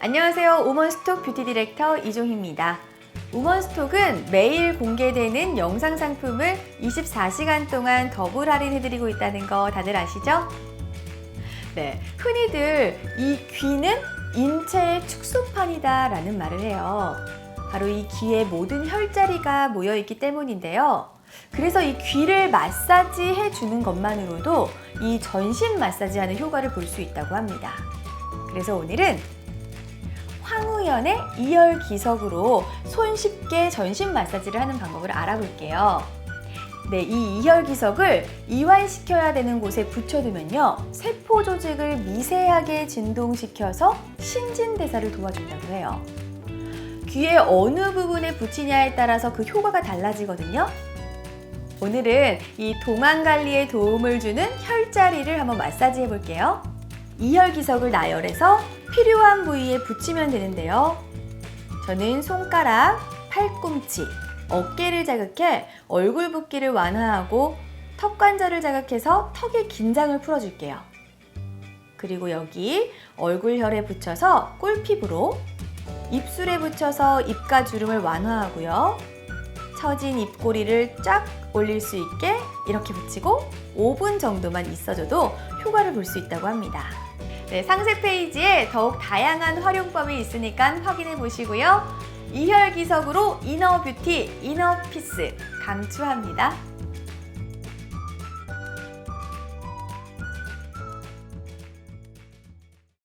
안녕하세요. 우먼스톡 뷰티 디렉터 이종희입니다. 우먼스톡은 매일 공개되는 영상 상품을 24시간 동안 더블 할인해드리고 있다는 거 다들 아시죠? 네, 흔히들 이 귀는 인체의 축소판이다 라는 말을 해요. 바로 이 귀의 모든 혈자리가 모여 있기 때문인데요. 그래서 이 귀를 마사지 해주는 것만으로도 이 전신 마사지 하는 효과를 볼 수 있다고 합니다. 그래서 오늘은 황우연의 이열 기석으로 손쉽게 전신 마사지를 하는 방법을 알아볼게요. 네, 이 이열 기석을 이완시켜야 되는 곳에 붙여두면요. 세포 조직을 미세하게 진동시켜서 신진대사를 도와준다고 해요. 귀의 어느 부분에 붙이냐에 따라서 그 효과가 달라지거든요. 오늘은 이 동안 관리에 도움을 주는 혈자리를 한번 마사지 해볼게요. 이열 기석을 나열해서 필요한 부위에 붙이면 되는데요. 저는 손가락, 팔꿈치, 어깨를 자극해 얼굴 붓기를 완화하고 턱 관절을 자극해서 턱의 긴장을 풀어줄게요. 그리고 여기 얼굴혈에 붙여서 꿀피부로 입술에 붙여서 입가 주름을 완화하고요. 처진 입꼬리를 쫙 올릴 수 있게 이렇게 붙이고 5분 정도만 있어줘도 효과를 볼 수 있다고 합니다. 네, 상세 페이지에 더욱 다양한 활용법이 있으니까 확인해 보시고요. 이혈기석으로 이너 뷰티, 이너 피스 강추합니다.